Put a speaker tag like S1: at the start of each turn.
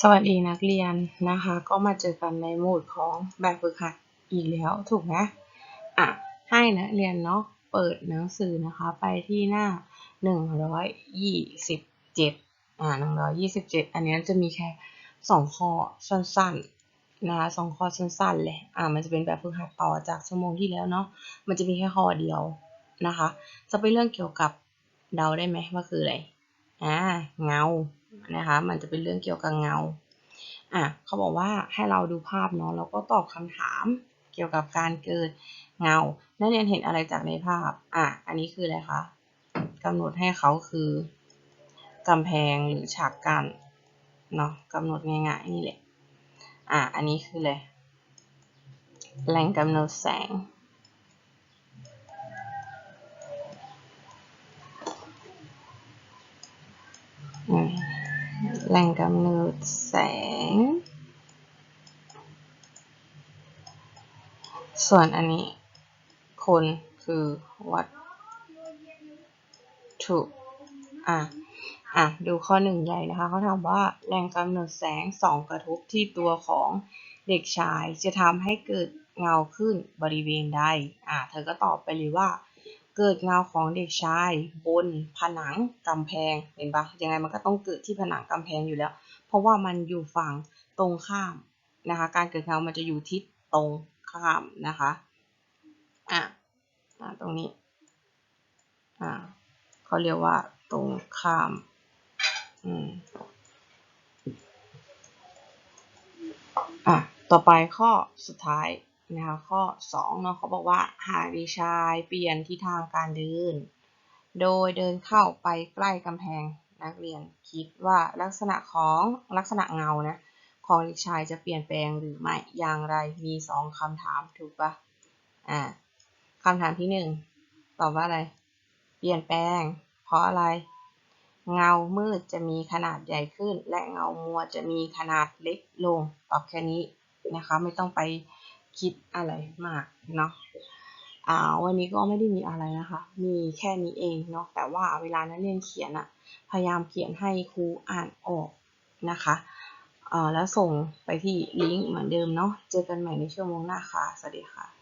S1: สวัสดีนักเรียนนะคะ ก็มาเจอกันในโหมดของแบบฝึกหัดอีกแล้วถูกไหมอะให้นักเรียนเนาะเปิดหนังสือนะคะไปที่หน้า 127 อ่า 127 อันนี้จะมีแค่สองข้อสั้นๆนะคะสองข้อสั้นๆเลยอ่ามันจะเป็นแบบฝึกหัดต่อจากชั่วโมงที่แล้วเนาะมันจะมีแค่ข้อเดียวนะคะ จะเป็นเรื่องเกี่ยวกับเดาได้ไหมว่าคืออะไรอ่าเงา นะคะ มันจะเป็นเรื่องเกี่ยวกับเงาอะเขาบอกว่าให้เราดูภาพเนาะแล้วก็ตอบคำถามเกี่ยวกับการเกิดเงา นักเรียนเห็นอะไรจากในภาพ อะ อันนี้คืออะไรคะกำหนดให้เขาคือกำแพงหรือฉากกัน้นเนาะกำหนดง่ายๆนี่แหละ อะ อันนี้คืออะไรแหล่งกำเนิดแสง แหล่งกำเนิดแสง ส่วนอันนี้ คนคือวัตถุอะอะ ดูข้อหนึ่งใหญ่นะคะเขาถามว่าแหล่งกำเนิดแสงสองกระทบที่ตัวของเด็กชายจะทำให้เกิดเงาขึ้นบริเวณใดอะ เธอก็ตอบไปเลยว่า เกิดเงาของเด็กชายบนผนังกำแพงเห็นปะยังไงมันก็ต้องเกิดที่ผนังกำแพงอยู่แล้ว เพราะว่ามันอยู่ฝั่งตรงข้ามนะคะ การเกิดเงามันจะอยู่ทิศตรงข้ามนะคะอะอะตรงนี้อ่าเขาเรียกว่าตรงข้ามอืมอะต่อไปข้อสุดท้าย นะคะข้อ2เนาะเขาบอกว่าหากเด็กชายเปลี่ยนทิศทางการเดิน โดยเดินเข้าไปใกล้กำแพงนักเรียนคิดว่าลักษณะของลักษณะเงานะของเด็กชายจะเปลี่ยนแปลงหรือไม่อย่างไรมีสองคำถามถูกปะอ่าคำถามที่หนึ่งตอบว่าอะไร เปลี่ยนแปลง เพราะอะไร เงามืดจะมีขนาดใหญ่ขึ้น และเงามัวจะมีขนาดเล็กลงตอบแค่นี้นะคะ ไม่ต้องไป คิดอะไรมากเนาะอ่าวันนี้ก็ไม่ได้มีอะไรนะคะ มีแค่นี้เองเนาะแต่ว่าเวลานักเรียนเขียนอะพยายามเขียนให้ครูอ่านออกนะคะอ่อแล้วส่งไปที่ลิงก์เหมือนเดิมเนาะเจอกันใหม่ในชั่วโมงหน้าค่ะสวัสดีค่ะ